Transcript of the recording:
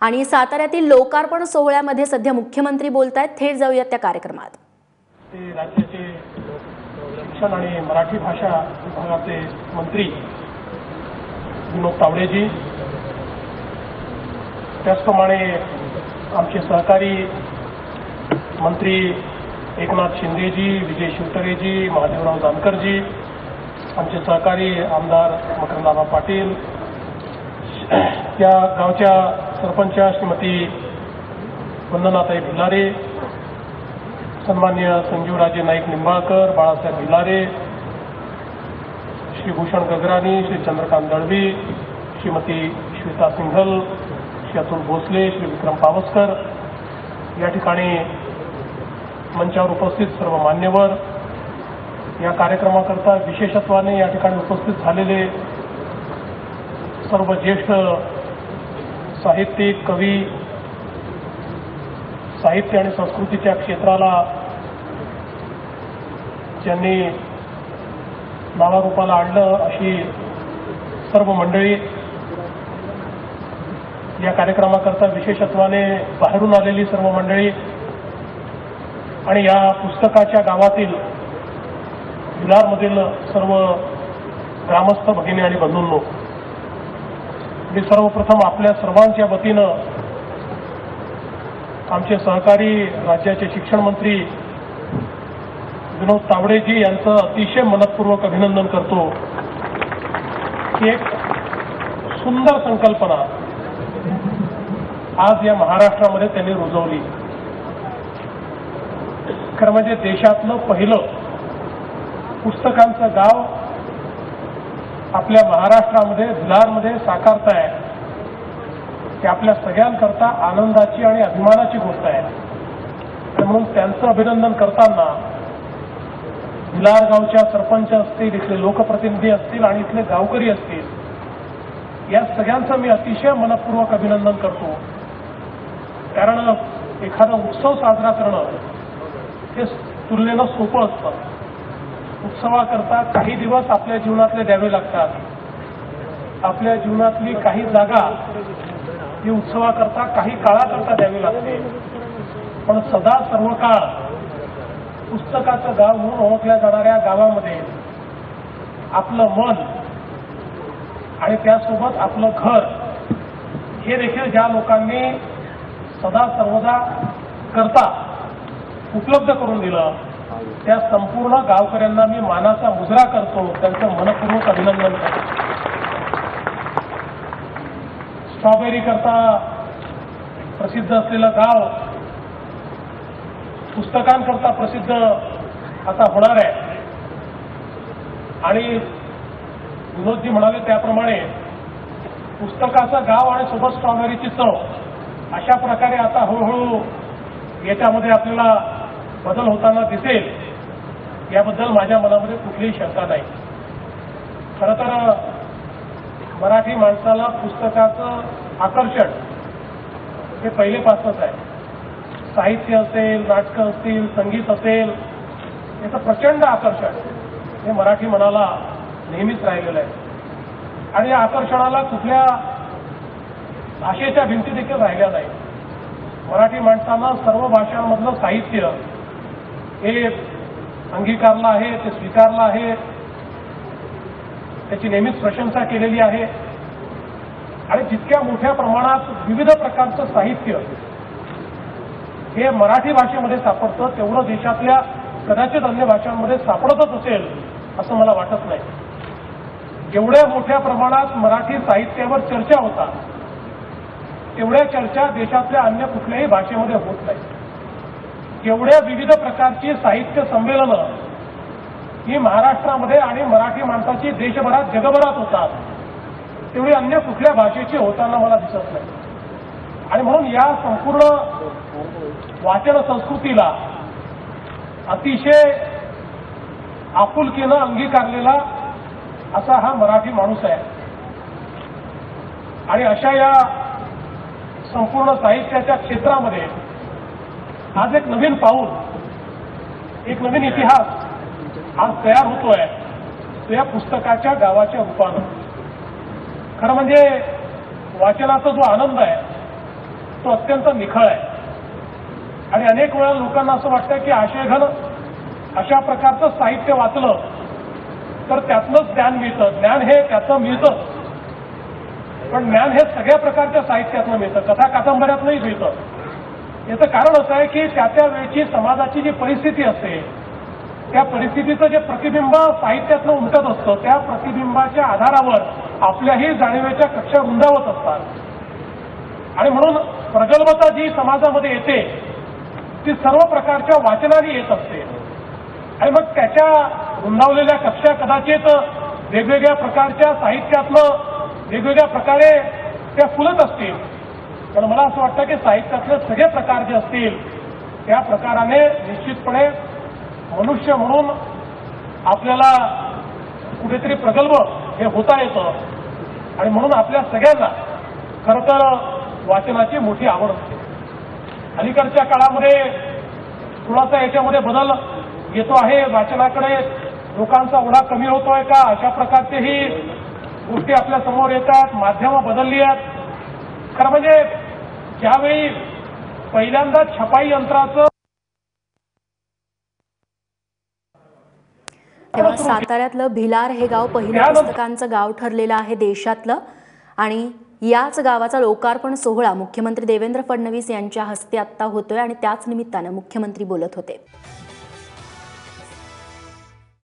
आणि साताऱ्यातील लोकार्पण सोहळ्यामध्ये सध्या मुख्यमंत्री बोलत आहेत थेट जाऊयात त्या कार्यक्रमात. ते राज्याचे शिक्षण आणि मराठी भाषा विभागाचे मंत्री विनोद तावडेजी. त्याचप्रमाणे आमचे सहकारी मंत्री एकनाथ शिंदेजी विजय शिवतरेजी महादेवराव जानकरजी आमचे सहकारी आमदार मकरंदाबा पाटील. त्या गावच्या सरपंच श्रीमती वंदनाताई भिलारे सन्मान्य संजीवराजे नाईक निंबाळकर बाळासाहेब भिलारे श्री भूषण गगराणी श्री चंद्रकांत दळवी श्रीमती श्वेता सिंघल श्री अतुल भोसले श्री विक्रम पावसकर या ठिकाणी मंचावर उपस्थित सर्व मान्यवर या कार्यक्रमाकरता विशेषत्वाने या ठिकाणी उपस्थित झालेले सर्व ज्येष्ठ साहित्यिक कवी साहित्य आणि संस्कृतीच्या क्षेत्राला ज्यांनी नावारूपाला आणलं अशी सर्व मंडळी या कार्यक्रमाकरता विशेषत्वाने बाहेरून आलेली सर्व मंडळी आणि या पुस्तकाच्या गावातील भिलारमधील सर्व ग्रामस्थ भगिनी आणि बंधूंनो मी सर्वप्रथम आपल्या सर्वांच्या वतीनं आमचे सहकारी राज्याचे शिक्षण मंत्री विनोद तावडेजी यांचं अतिशय मनपूर्वक अभिनंदन करतो. की एक सुंदर संकल्पना आज या महाराष्ट्रामध्ये त्यांनी रुजवली. खरं म्हणजे देशातलं पहिलं पुस्तकांचं गाव आपल्या महाराष्ट्रामध्ये भिलारमध्ये साकारताय ते आपल्या सगळ्यांकरता आनंदाची आणि अभिमानाची गोष्ट आहे. म्हणून त्यांचं अभिनंदन करताना भिलार गावच्या सरपंच असतील इथले लोकप्रतिनिधी असतील आणि इथले गावकरी असतील या सगळ्यांचं मी अतिशय मनपूर्वक अभिनंदन करतो. कारण एखादा उत्सव साजरा करणं हे तुलनेनं सोपं असतं. उत्सवाकरता काही दिवस आपल्या जीवनातले द्यावे लागतात. आपल्या जीवनातली काही जागा ही उत्सवाकरता काही काळाकरता द्यावी लागते. पण सदा सर्व काळ पुस्तकाचं गाव म्हणून ओळखल्या जाणाऱ्या गावामध्ये आपलं मन आणि त्यासोबत आपलं घर हे देखील ज्या लोकांनी सदा सर्वदा करता उपलब्ध करून दिलं. त्या संपूर्ण गावकऱ्यांना मी मानाचा मुजरा करतो. त्यांचं मनपूर्वक अभिनंदन करतो. स्ट्रॉबेरी करता प्रसिद्ध असलेलं गाव पुस्तकांकरता प्रसिद्ध आता होणार आहे. आणि विनोदजी म्हणाले त्याप्रमाणे पुस्तकाचं गाव आणि सोबत स्ट्रॉबेरीची चव अशा प्रकारे आता हळूहळू याच्यामध्ये आपल्याला बदल होताना दिसेल याबद्दल माझ्या मनामध्ये कुठलीही शंका नाही. खरं तर मराठी माणसाला पुस्तकाचं आकर्षण हे पहिलेपासूनच आहे. साहित्य असेल नाटकं असतील संगीत असेल याचं प्रचंड आकर्षण हे मराठी मनाला नेहमीच राहिलेलं आहे. आणि या आकर्षणाला कुठल्या भाषेच्या भिंती देखील राहिल्या नाही मराठी माणसांना सर्व भाषांमधलं साहित्य हे अंगीकारलं आहे ते स्वीकारलं आहे. त्याची नेहमीच प्रशंसा केलेली आहे. आणि जितक्या मोठ्या प्रमाणात विविध प्रकारचं साहित्य हे मराठी भाषेमध्ये सापडतं तेवढं देशातल्या कदाचित अन्य भाषांमध्ये सापडतच असेल असं मला वाटत नाही. जेवढ्या मोठ्या प्रमाणात मराठी साहित्यावर चर्चा होतात तेवढ्या चर्चा देशातल्या अन्य कुठल्याही भाषेमध्ये होत नाही. एवढ्या विविध प्रकारची साहित्य संमेलनं ही महाराष्ट्रामध्ये आणि मराठी माणसाची देशभरात जगभरात होतात. तेवढी अन्य कुठल्या भाषेची होताना मला दिसत नाही. आणि म्हणून या संपूर्ण वाचन संस्कृतीला अतिशय आपुलकीनं अंगीकारलेला असा हा मराठी माणूस आहे. आणि अशा या संपूर्ण साहित्याच्या क्षेत्रामध्ये आज एक नवीन पाऊल एक नवीन इतिहास आज तयार होतोय. तो या पुस्तकाच्या गावाच्या रूपानं. खरं म्हणजे वाचनाचा जो आनंद आहे तो अत्यंत निखळ आहे. आणि अनेक वेळा लोकांना असं वाटतं की आशयघन अशा प्रकारचं साहित्य वाचलं तर त्यातलंच ज्ञान मिळतं. ज्ञान हे त्याचं मिळतं. पण ज्ञान हे सगळ्या प्रकारच्या साहित्यातनं मिळतं. कथा कादंबऱ्यातनंही मिळतं. याचं कारण असं आहे की त्या त्या वेळची समाजाची जी परिस्थिती असते त्या परिस्थितीचं जे प्रतिबिंब साहित्यातनं उमटत असतं त्या प्रतिबिंबाच्या आधारावर आपल्याही जाणीवेच्या कक्षा रुंदावत असतात. आणि म्हणून प्रगल्भता जी समाजामध्ये येते ती सर्व प्रकारच्या वाचनाने येत असते. आणि मग त्याच्या रुंदावलेल्या कक्षा कदाचित वेगवेगळ्या प्रकारच्या साहित्यातनं वेगवेगळ्या प्रकारे त्या फुलत असतील. पण मला असं वाटतं की साहित्यातले सगळे प्रकार जे असतील त्या प्रकाराने निश्चितपणे मनुष्य म्हणून आपल्याला कुठेतरी प्रगल्भ हे होता येतं. आणि म्हणून आपल्या सगळ्यांना खरं तर वाचनाची मोठी आवड असते. अलीकडच्या काळामध्ये थोडासा याच्यामध्ये बदल येतो आहे. वाचनाकडे लोकांचा ओढा कमी होतोय का? अशा प्रकारचेही गोष्टी आपल्यासमोर येतात माध्यमं बदलली आहेत. खरं म्हणजे ज्यावेळी पहिल्यांदा छपाई यंत्राचं तेव्हा साताऱ्यातलं भिलार हे गाव पहिलं त्यानंतर- पुस्तकांचं गाव ठरलेलं आहे देशातलं. आणि याच गावाचा लोकार्पण सोहळा मुख्यमंत्री देवेंद्र फडणवीस यांच्या हस्ते आत्ता होतोय आणि त्याच निमित्तानं मुख्यमंत्री बोलत होते.